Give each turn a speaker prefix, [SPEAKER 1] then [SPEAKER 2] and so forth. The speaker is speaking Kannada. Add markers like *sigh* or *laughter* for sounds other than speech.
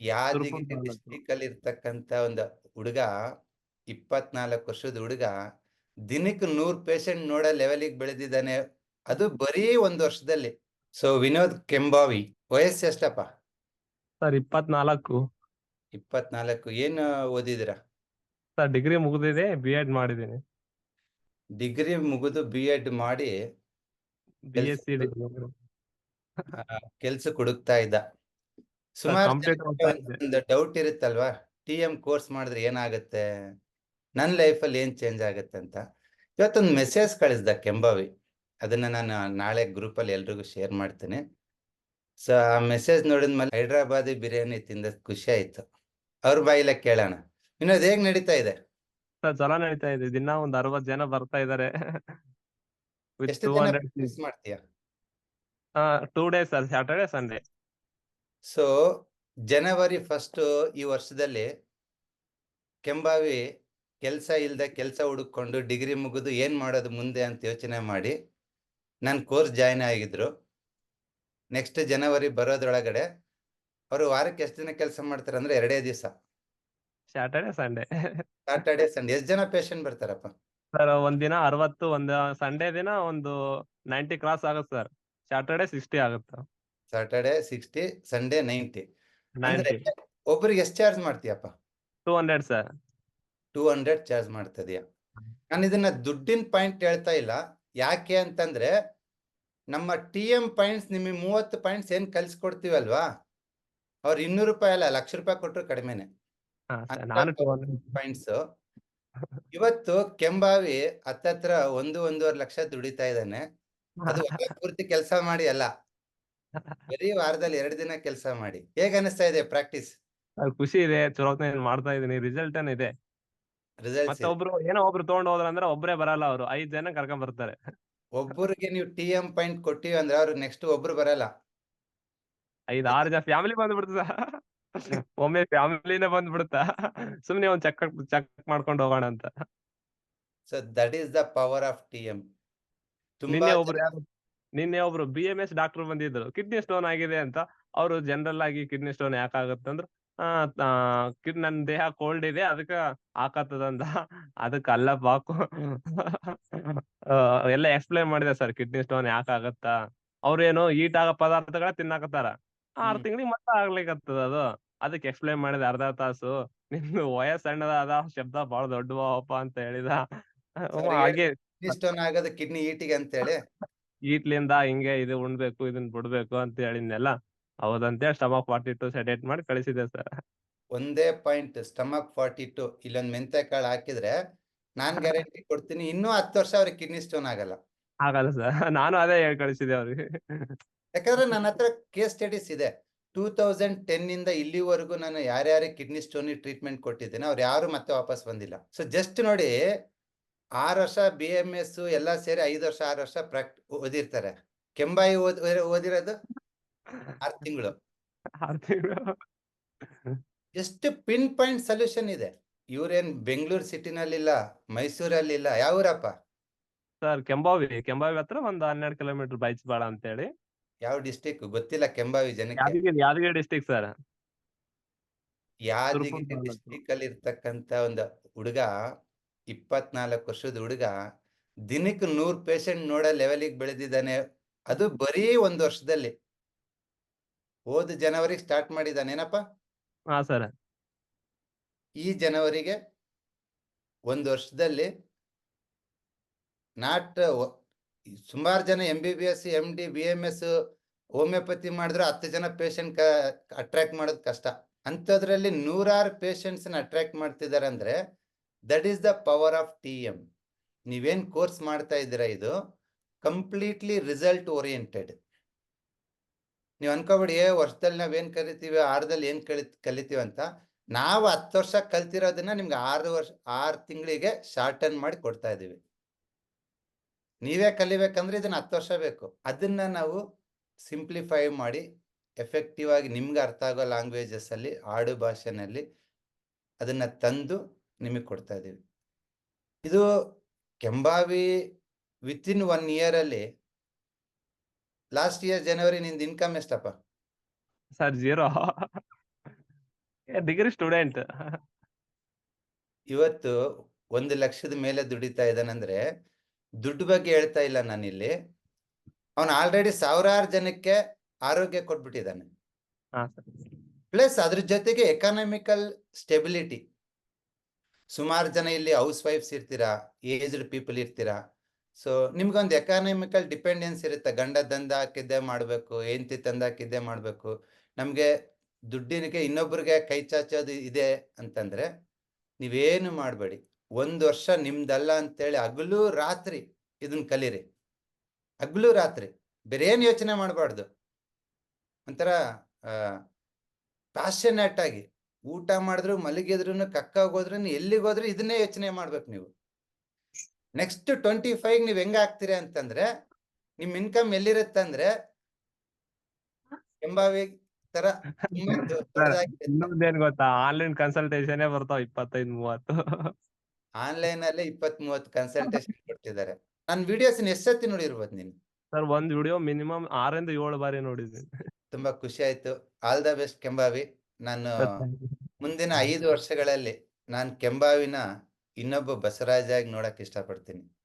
[SPEAKER 1] ಯಾದಗಿರಿ. ಡಿಸ್ಟಿಕ್ ಅಲ್ಲಿ ಇರ್ತಕ್ಕಂತ ಒಂದು ಹುಡುಗ ಇಪ್ಪತ್ನಾಲ್ಕು ವರ್ಷದ ಹುಡುಗ ದಿನಕ್ಕೆ ನೂರ್ ಪೇಷಂಟ್ ನೋಡೋ ಲೆವೆಲಿಗೆ ಬೆಳೆದಿದ್ದಾನೆ. ಅದು ಬರೀ ಒಂದು ವರ್ಷದಲ್ಲಿ. ಸೊ ವಿನೋದ್ ಕೆಂಬಾವಿ ವಯಸ್ಸು ಎಷ್ಟಪ್ಪ?
[SPEAKER 2] ಸರ್ ಇಪ್ಪತ್ನಾಲ್ಕು.
[SPEAKER 1] ಇಪ್ಪತ್ನಾಲ್ಕು. ಏನು ಓದಿದಿರ
[SPEAKER 2] ಸರ್ ಡಿಗ್ರಿ ಮುಗಿದಿದೆ ಬಿ ಎಡ್ ಮಾಡಿದ್ದೀನಿ.
[SPEAKER 1] ಡಿಗ್ರಿ ಮುಗಿದು ಬಿ ಎಡ್ ಮಾಡಿ
[SPEAKER 2] ಬಿ ಎಸ್ ಸಿ
[SPEAKER 1] ಕೆಲ್ಸ ಹುಡುಕ್ತಾ ಇದ್ದ. ಸುಮಾರು ಒಂದು ಡೌಟ್ ಇರುತ್ತಲ್ವಾ? ಟಿ ಎಂ ಕೋರ್ಸ್ ಮಾಡಿದ್ರೆ ಏನಾಗುತ್ತೆ? ನನ್ನ ಲೈಫಲ್ಲಿ ಏನು ಚೇಂಜ್ ಆಗುತ್ತೆ ಅಂತ? ಇವತ್ತೊಂದು ಮೆಸೇಜ್ ಕಳಿಸ್ದ ಕೆಂಬಾವಿ ಅದನ್ನ ನಾನು ನಾಳೆ ಗ್ರೂಪಲ್ಲಿ ಎಲ್ರಿಗೂ ಶೇರ್ ಮಾಡ್ತೀನಿ. ಸೊ ಆ ಮೆಸೇಜ್ ನೋಡಿದ ಮೇಲೆ ಹೈದ್ರಾಬಾದಿ ಬಿರಿಯಾನಿ ತಿಂದ ಖುಷಿ ಆಯ್ತು. ಅವ್ರ ಬಾಯಿಲೆ ಕೇಳೋಣ. ಇನ್ನೊಂದು ಹೇಗ್ ನಡೀತಾ ಇದೆ?
[SPEAKER 2] ಸರ್ ಚಲೋ ನಡೀತಾ ಇದೆ. ದಿನ ಒಂದ್ ಅರವತ್ ಜನ ಬರ್ತಾ ಇದಾರೆ.
[SPEAKER 1] ಮಾಡ್ತೀಯ?
[SPEAKER 2] Two days sir Saturday Sunday
[SPEAKER 1] so January first ಈ ವರ್ಷದಲ್ಲಿ ಕೆಂಬಾವಿ ಕೆಲಸ ಇಲ್ಲದೆ ಕೆಲಸ ಹುಡುಕೊಂಡು ಡಿಗ್ರಿ ಮುಗಿದು ಏನು ಮಾಡೋದು ಮುಂದೆ ಅಂತ ಯೋಚನೆ ಮಾಡಿ ನಾನು ಕೋರ್ಸ್ ಜಾಯ್ನ್ ಆಗಿದ್ರು. ನೆಕ್ಸ್ಟ್ ಜನವರಿ ಬರೋದ್ರೊಳಗಡೆ ಅವರು ವಾರಕ್ಕೆ ಎಷ್ಟು ದಿನ ಕೆಲಸ ಮಾಡ್ತಾರೆ ಅಂದ್ರೆ ಎರಡೇ ದಿವಸ.
[SPEAKER 2] ಸ್ಯಾಟರ್ಡೆ ಸಂಡೇ
[SPEAKER 1] ಸಾಟರ್ಡೆ ಸಂಡೇ ಎಷ್ಟು ಜನ ಪೇಷಂಟ್ ಬರ್ತಾರಪ್ಪ?
[SPEAKER 2] ಸರ್ ಒಂದಿನ ದಿನ ಅರವತ್ತು ಒಂದು ಸಂಡೇ ದಿನ ಒಂದು ನೈಂಟಿ ಕ್ರಾಸ್ ಆಗುತ್ತೆ ಸರ್ ಸ್ಯಾಟರ್ಡೆ ಸಿಕ್ಸ್ಟಿ ಆಗುತ್ತೆ.
[SPEAKER 1] ಸಾಟರ್ಡೆ ಸಿಕ್ಸ್ಟಿ ಸಂಡೇ ನೈಂಟಿ ಅಂದ್ರೆ ಒಬ್ರಿಗೆ ಎಷ್ಟು charge ಮಾಡ್ತೀಯಪ್ಪ?
[SPEAKER 2] Two hundred sir
[SPEAKER 1] two hundred charge ಮಾಡ್ತದೀಯ. ನಾನು ಇದನ್ನ ದುಡ್ಡಿನ ಪಾಯಿಂಟ್ ಹೇಳ್ತಾ ಇಲ್ಲ. ಯಾಕೆ ಅಂತಂದ್ರೆ ನಮ್ಮ ಟಿ ಎಂ ಪಾಯಿಂಟ್ಸ್ ನಿಮಗೆ ಮೂವತ್ತು ಪಾಯಿಂಟ್ಸ್ ಏನ್ ಕಲ್ಸ್ಕೊಡ್ತೀವಲ್ವಾ? ಅವ್ರು ಇನ್ನೂರು ರೂಪಾಯಿ ಅಲ್ಲ ಲಕ್ಷ ರೂಪಾಯಿ ಕೊಟ್ಟರು ಕಡಿಮೆನೆ. ಪಾಯಿಂಟ್ಸ್ ಇವತ್ತು ಕೆಂಬಾವಿ ಹತ್ತತ್ರ ಒಂದು ಒಂದೂವರೆ ಲಕ್ಷ ದುಡಿತಾ ಇದ್ದಾನೆ. ಅದು *laughs* ಪೂರ್ತಿ ಕೆಲಸ ಮಾಡಿ ಅಲ್ಲ. *laughs* ಬರೀ ವಾರದಲ್ಲಿ ಎರಡು ದಿನ ಕೆಲಸ ಮಾಡಿ. ಹೇಗ ಅನಿಸ್ತಾ ಇದೆ ಪ್ರಾಕ್ಟೀಸ್
[SPEAKER 2] ಖುಷಿ ಇದೆ ಚಲೋ ಮಾಡ್ತಾ ಇದೀನಿ ರಿಸಲ್ಟ್ ಏನಿದೆ ಇದೆ?
[SPEAKER 1] ರಿಸಲ್ಟ್
[SPEAKER 2] ಮತ್ತೆ ಒಬ್ರು ಏನೋ ಒಬ್ರು ತಗೊಂಡ್ ಹೋದ್ರ ಅಂದ್ರೆ ಒಬ್ರೇ ಬರಲ್ಲ ಅವರು ಐದ್ ಜನ ಕರ್ಕೊಂಡ್ ಬರ್ತಾರೆ.
[SPEAKER 1] ಒಬ್ಬರಿಗೆ ನೀವು ಟಿ ಎಂ ಪಾಯಿಂಟ್ ಕೊಟ್ಟಿವಿ ಅಂದ್ರೆ ಅವ್ರು ನೆಕ್ಸ್ಟ್ ಒಬ್ರು ಬರಲ್ಲ.
[SPEAKER 2] ಐದ್ ಆರು ಜನ ಫ್ಯಾಮಿಲಿ ಬಂದ್ಬಿಡ್ತದ. ಒಮ್ಮೆ ಫ್ಯಾಮಿಲಿನೇ ಬಂದ್ಬಿಡುತ್ತಾ. ಸುಮ್ನೆ ಒಂದ್ ಚೆಕ್ ಚೆಕ್ ಮಾಡ್ಕೊಂಡು ಹೋಗೋಣ ಅಂತ.
[SPEAKER 1] So that is the power of T M ತುಂಬಾ
[SPEAKER 2] ನಿನ್ನೆ ಒಬ್ರು
[SPEAKER 1] ಜನ-
[SPEAKER 2] ನಿನ್ನೆ ಒಬ್ರು ಬಿ ಎಂ ಎಸ್ ಡಾಕ್ಟರ್ ಬಂದಿದ್ರು. ಕಿಡ್ನಿ ಸ್ಟೋನ್ ಆಗಿದೆ ಅಂತ. ಅವರು ಜನರಲ್ ಆಗಿ ಕಿಡ್ನಿ ಸ್ಟೋನ್ ಯಾಕಾಗತ್ತೆ ಅಂದ್ರ ಆ ಆ, ಕಿಡ್ ನನ್ ದೇಹ ಕೋಲ್ಡ್ ಇದೆ ಅದಕ್ಕ ಹಾಕತ್ತದಂತ ಅದಕ್ಕ ಅಲ್ಲ ಪಾಕು ಎಲ್ಲ ಎಕ್ಸ್ಪ್ಲೈನ್ ಮಾಡಿದೆ ಸರ್ ಕಿಡ್ನಿ ಸ್ಟೋನ್ ಯಾಕಾಗತ್ತ ಅವ್ರೇನು ಈಟ್ ಆಗೋ ಪದಾರ್ಥಗಳ ತಿನ್ನಾಕತ್ತಾರ. ಆರ್. ತಿಂಗಳಿಗೆ ಮತ್ತೆ ಆಗ್ಲಿಕತ್ತದ ಅದು. ಅದಕ್ಕೆ ಎಕ್ಸ್ಪ್ಲೈನ್ ಮಾಡಿದೆ ಅರ್ಧ ತಾಸು. ನಿಮ್ದು ವಯಸ್ಸು ಸಣ್ಣದಾದ ಶಬ್ದ ಬಹಳ ದೊಡ್ಡವಪ್ಪ ಅಂತ ಹೇಳಿದ. ಹಾಗೆ.
[SPEAKER 1] ಕಿಡ್ನಿ ಸ್ಟೋನ್ ಆಗೋದು ಕಿಡ್ನಿ ಈಟಿಗೆ ಅಂತೇಳಿ.
[SPEAKER 2] ಈಟ್ಲಿಂದ ಹಿಂಗೆ ಇದು ಉಣ್ಬೇಕು ಇದನ್ನ ಬಿಡ್ಬೇಕು ಅಂತ ಹೇಳಿದ್ನೆಲ್ಲ ಹೌದಂತೇಳಿ ಸ್ಟಮಕ್ ಫಾರ್ಟಿ ಟು ಸೆಡೇಟ್ ಮಾಡಿ ಕಳಿಸಿದೆ ಸರ್.
[SPEAKER 1] ಒಂದೇ ಪಾಯಿಂಟ್ ಸ್ಟಮಕ್ ಫಾರ್ಟಿ ಟು ಇಲ್ಲೊಂದ್ ಮೆಂತೆ ಕಾಳು ಹಾಕಿದ್ರೆ ನಾನ್ ಗ್ಯಾರಂಟಿ ಕೊಡ್ತೀನಿ ಇನ್ನೂ ಹತ್ತು ವರ್ಷ ಅವ್ರಿಗೆ ಕಿಡ್ನಿ ಸ್ಟೋನ್ ಆಗಲ್ಲ.
[SPEAKER 2] ಆಗಲ್ಲ ಸರ್ *laughs* ನಾನು ಅದೇ ಹೇಳಿ ಕಳಿಸಿದೆ ಅವ್ರಿಗೆ. *laughs*
[SPEAKER 1] ಯಾಕಂದ್ರೆ ನನ್ನ ಹತ್ರ ಕೇಸ್ ಸ್ಟಡೀಸ್ ಇದೆ ಟೂ ತೌಸಂಡ್ ಟೆನ್ ಇಂದ ಇಲ್ಲಿವರೆಗೂ ನಾನು ಯಾರ್ಯಾರಿಗೆ ಕಿಡ್ನಿ ಸ್ಟೋನ್ ಟ್ರೀಟ್ಮೆಂಟ್ ಕೊಟ್ಟಿದ್ದೇನೆ ಅವ್ರು ಯಾರು ಮತ್ತೆ ವಾಪಸ್ ಬಂದಿಲ್ಲ. ಸೊ ಜಸ್ಟ್ ನೋಡಿ ಆರು ವರ್ಷ ಬಿ ಎಂ ಎಸ್ ಎಲ್ಲ ಸೇರಿ ಐದು ವರ್ಷ ಆರು ವರ್ಷ ಪ್ರಾಕ್ಟ್ ಓದಿರ್ತಾರೆ. ಕೆಂಬಾಯಿ ಓದ್ ಓದಿರೋದು ಆರು ತಿಂಗಳು. ಎಷ್ಟು ಪಿನ್ ಪಾಯಿಂಟ್ ಸೊಲ್ಯೂಷನ್ ಇದೆ. ಇವ್ರೇನ್ ಬೆಂಗಳೂರು ಸಿಟಿನಲ್ಲಿಲ್ಲ ಮೈಸೂರಲ್ಲಿ ಇಲ್ಲ ಊರಪ್ಪ?
[SPEAKER 2] ಸರ್ ಕೆಂಬಾವಿ ಕೆಂಬಾವಿ ಹತ್ರ ಒಂದು ಹನ್ನೆರಡು ಕಿಲೋಮೀಟರ್ ಬೈಚ್ಬಾಳ ಅಂತ ಹೇಳಿ
[SPEAKER 1] ಯಾವ ಡಿಸ್ಟಿಕ್ ಗೊತ್ತಿಲ್ಲ ಕೆಂಬಾವಿ ಜನಕ್ಕೆ.
[SPEAKER 2] Yadagiri district sir.
[SPEAKER 1] Yadagiri district ಅಲ್ಲಿ ಇರ್ತಕ್ಕಂತ ಒಂದು ಹುಡುಗ ಇಪ್ಪತ್ನಾಲ್ಕು ವರ್ಷದ ಹುಡುಗ ದಿನಕ್ಕೆ ನೂರ್ ಪೇಷಂಟ್ ನೋಡೋ ಲೆವೆಲಿಗೆ ಬೆಳೆದಿದ್ದಾನೆ. ಅದು ಬರೀ ಒಂದು ವರ್ಷದಲ್ಲಿ. ಹೋದ ಜನವರಿಗೆ ಸ್ಟಾರ್ಟ್ ಮಾಡಿದಾನೇನಪ್ಪ
[SPEAKER 2] ಹಾ ಸರ್.
[SPEAKER 1] ಈ ಜನವರಿಗೆ ಒಂದು ವರ್ಷದಲ್ಲಿ ನಾಟ್ ಸುಮಾರು ಜನ M B B S M D B M S homeopathy ಮಾಡಿದ್ರು ಹತ್ತು ಜನ ಪೇಷಂಟ್ ಅಟ್ರಾಕ್ಟ್ ಮಾಡೋದು ಕಷ್ಟ. ಅಂಥದ್ರಲ್ಲಿ ನೂರಾರು ಪೇಷಂಟ್ಸ್ ಅಟ್ರಾಕ್ಟ್ ಮಾಡ್ತಿದ್ದಾರೆ ಅಂದ್ರೆ that is the power of T M ನೀವೇನು ಕೋರ್ಸ್ ಮಾಡ್ತಾ ಇದ್ದೀರಾ ಇದು? ಕಂಪ್ಲೀಟ್ಲಿ ರಿಸಲ್ಟ್ ಓರಿಯೆಂಟೆಡ್ ನೀವು ಅನ್ಕೋಬೇಡಿ ವರ್ಷದಲ್ಲಿ ನಾವೇನು ಕಲಿತೀವಿ, ಆರದಲ್ಲಿ ಏನು ಕಲಿ, ಕಲಿತೀವಿ ಅಂತ. ನಾವು ಹತ್ತು ವರ್ಷ ಕಲ್ತಿರೋದನ್ನ ನಿಮ್ಗೆ ಆರು ವರ್ಷ, ಆರು ತಿಂಗಳಿಗೆ ಶಾರ್ಟನ್ ಮಾಡಿ ಕೊಡ್ತಾ ಇದ್ದೀವಿ. ನೀವೇ ಕಲಿಬೇಕಂದ್ರೆ ಇದನ್ನ ಹತ್ತು ವರ್ಷ ಬೇಕು. ಅದನ್ನ ನಾವು ಸಿಂಪ್ಲಿಫೈ ಮಾಡಿ ಎಫೆಕ್ಟಿವ್ ಆಗಿ ನಿಮ್ಗೆ ಅರ್ಥ ಆಗೋ ಲ್ಯಾಂಗ್ವೇಜಸ್ ಅಲ್ಲಿ, ಆಡು ಭಾಷೆನಲ್ಲಿ ಅದನ್ನ ತಂದು ನಿಮಗೆ ಕೊಡ್ತಾ ಇದ್ದೀವಿ. ಇದು ಕೆಂಬಾವಿ ವಿತಿನ್ ಒನ್ ಇಯರ್ ಅಲ್ಲಿ ಲಾಸ್ಟ್ ಇಯರ್ ಜನವರಿ ನಿಂದ ಇನ್ಕಮ್ ಎಷ್ಟಪ್ಪ?
[SPEAKER 2] ಸರ್ ಜೀರೋ ಡಿಗ್ರಿ ಸ್ಟೂಡೆಂಟ್
[SPEAKER 1] ಇವತ್ತು ಒಂದು ಲಕ್ಷದ ಮೇಲೆ ದುಡಿತಾ ಇದ್ದಾನಂದ್ರೆ ದುಡ್ಡು ಬಗ್ಗೆ ಹೇಳ್ತಾ ಇಲ್ಲ ನಾನಿಲ್ಲಿ. ಅವನು ಆಲ್ರೆಡಿ ಸಾವಿರಾರು ಜನಕ್ಕೆ ಆರೋಗ್ಯ ಕೊಟ್ಬಿಟ್ಟಿದ್ದಾನೆ. ಪ್ಲಸ್ ಅದ್ರ ಜೊತೆಗೆ ಎಕಾನಮಿಕಲ್ ಸ್ಟೆಬಿಲಿಟಿ ಸುಮಾರು ಜನ ಇಲ್ಲಿ ಹೌಸ್ ವೈಫ್ಸ್ ಇರ್ತೀರಾ ಏಜ್ಡ್ ಪೀಪಲ್ ಇರ್ತೀರಾ? ಸೊ ನಿಮ್ಗೊಂದು ಎಕಾನಮಿಕಲ್ ಡಿಪೆಂಡೆನ್ಸ್ ಇರುತ್ತೆ. ಗಂಡ ದಂದ ಹಾಕಿದ್ದೆ ಮಾಡಬೇಕು, ಹೆಂಡತಿ ತಂದ ಹಾಕಿದ್ದೆ ಮಾಡಬೇಕು. ನಮಗೆ ದುಡ್ಡಿನಕ್ಕೆ ಇನ್ನೊಬ್ರಿಗೆ ಕೈ ಚಾಚೋದು ಇದೆ ಅಂತಂದರೆ, ನೀವೇನು ಮಾಡಬೇಡಿ. ಒಂದು ವರ್ಷ ನಿಮ್ದಲ್ಲ ಅಂತೇಳಿ ಹಗಲು ರಾತ್ರಿ ಇದನ್ನ ಕಲೀರಿ. ಹಗಲು ರಾತ್ರಿ. ಬೇರೆ ಏನು ಯೋಚನೆ ಮಾಡಬಾರ್ದು. ಒಂಥರ ಪ್ಯಾಷನೇಟ್ ಆಗಿ. ಊಟ ಮಾಡಿದ್ರು ಮಲಗಿದ್ರು ಕಕ್ಕಾಗೋದ್ರು ಎಲ್ಲಿಗೆ ಹೋದ್ರು ಇದನ್ನೇ ಯೋಚನೆ ಮಾಡ್ಬೇಕು ನೀವು. ನೆಕ್ಸ್ಟ್ ಟ್ವೆಂಟಿ ಫೈವ್ ನೀವ್ ಹೆಂಗ ಆಗ್ತೀರಾ ಅಂತಂದ್ರೆ ನಿಮ್ ಇನ್ಕಮ್ ಎಲ್ಲಿರತ್ತಂದ್ರೆ ಎಂಬಾವಿ ತರ ತುಂಬಾ *laughs*
[SPEAKER 2] ಇನ್ನೊಂದೇನ್ ಗೊತ್ತಾ? ಆನ್ಲೈನ್ ಕನ್ಸಲ್ಟೇಷನ್ ಬರ್ತಾವ ಇಪ್ಪತ್ತೈದು ಮೂವತ್ತು.
[SPEAKER 1] ಆನ್ಲೈನ್ ಅಲ್ಲೇ ಇಪ್ಪತ್ ಮೂವತ್ತು ಕನ್ಸಲ್ಟೇಷನ್ ಕೊಡ್ತಿದ್ದಾರೆ ನನ್ ವಿಡಿಯೋಸ್ ಎಷ್ಟತ್ತಿ ನೋಡಿರ್ಬೋದು ನೀನು?
[SPEAKER 2] ಸರ್ ಒಂದ್ ವಿಡಿಯೋ ಮಿನಿಮಮ್ ಆರಿಂದ ಏಳು ಬಾರಿ ನೋಡಿದ್ದೀನಿ.
[SPEAKER 1] ತುಂಬಾ ಖುಷಿ ಆಯ್ತು. All the best Kembhavi. ನಾನು ಮುಂದಿನ ಐದು ವರ್ಷಗಳಲ್ಲಿ ನಾನು ಕೆಂಬಾವಿನ ಇನ್ನೊಬ್ಬ ಬಸವರಾಜ ಆಗಿ ನೋಡಕ್ ಇಷ್ಟಪಡ್ತೀನಿ.